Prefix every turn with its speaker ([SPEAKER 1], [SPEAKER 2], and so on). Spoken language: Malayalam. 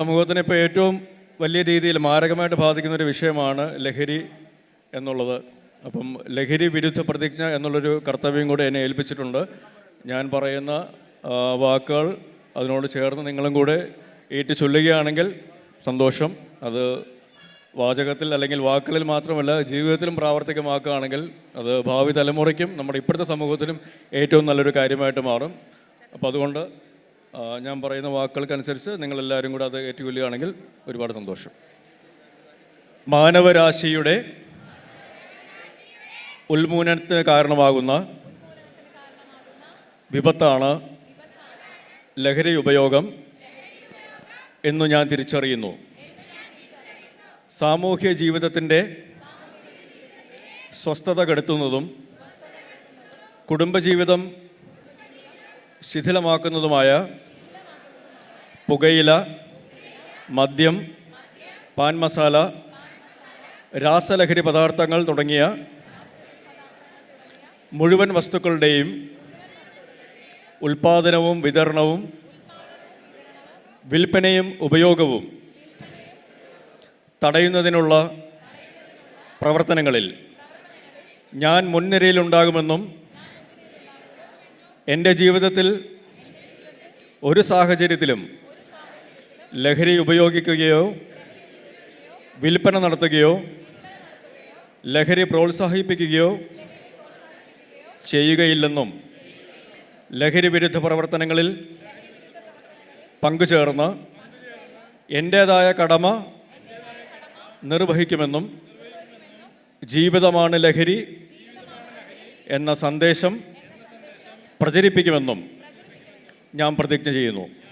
[SPEAKER 1] സമൂഹത്തിന് ഇപ്പോൾ ഏറ്റവും വലിയ രീതിയിൽ മാരകമായിട്ട് ബാധിക്കുന്ന ഒരു വിഷയമാണ് ലഹരി എന്നുള്ളത്. അപ്പം ലഹരി വിരുദ്ധ പ്രതിജ്ഞ എന്നുള്ളൊരു കർത്തവ്യം കൂടെ എന്നെ ഏൽപ്പിച്ചിട്ടുണ്ട്. ഞാൻ പറയുന്ന വാക്കുകൾ അതിനോട് ചേർന്ന് നിങ്ങളും കൂടെ ഏറ്റു ചൊല്ലുകയാണെങ്കിൽ സന്തോഷം. അത് വാചകത്തിൽ അല്ലെങ്കിൽ വാക്കുകളിൽ മാത്രമല്ല ജീവിതത്തിലും പ്രാവർത്തികമാക്കുകയാണെങ്കിൽ അത് ഭാവി തലമുറയ്ക്കും നമ്മുടെ ഇപ്പോഴത്തെ സമൂഹത്തിനും ഏറ്റവും നല്ലൊരു കാര്യമായിട്ട് മാറും. അപ്പോൾ അതുകൊണ്ട് ഞാൻ പറയുന്ന വാക്കുകൾക്കനുസരിച്ച് നിങ്ങളെല്ലാവരും കൂടെ അത് ഏറ്റുകൊല്ലുകയാണെങ്കിൽ ഒരുപാട് സന്തോഷം. മാനവരാശിയുടെ ഉന്മൂലനത്തിന് കാരണമാകുന്ന വിപത്താണ് ലഹരി ഉപയോഗം എന്ന് ഞാൻ തിരിച്ചറിയുന്നു. സാമൂഹ്യ ജീവിതത്തിന്റെ സ്വസ്ഥത കെടുത്തുന്നതും കുടുംബജീവിതം ശിഥിലമാക്കുന്നതുമായ പുകയില മദ്യം പാൻ മസാല രാസലഹരി പദാർത്ഥങ്ങൾ തുടങ്ങിയ മുഴുവൻ വസ്തുക്കളുടെയും ഉൽപാദനവും വിതരണവും വിൽപ്പനയും ഉപയോഗവും തടയുന്നതിനുള്ള പ്രവർത്തനങ്ങളിൽ ഞാൻ മുൻനിരയിലുണ്ടാകുമെന്നും എന്റെ ജീവിതത്തിൽ ഒരു സാഹചര്യത്തിലും ലഹരി ഉപയോഗിക്കുകയോ വിൽപ്പന നടത്തുകയോ ലഹരി പ്രോത്സാഹിപ്പിക്കുകയോ ചെയ്യുകയില്ലെന്നും ലഹരി വിരുദ്ധ പ്രവർത്തനങ്ങളിൽ പങ്കുചേർന്ന് എന്റേതായ കടമ നിർവഹിക്കുമെന്നും ജീവിതമാണ് ലഹരി എന്ന സന്ദേശം പ്രചരിപ്പിക്കുമെന്നും ഞാൻ പ്രതിജ്ഞ ചെയ്യുന്നു.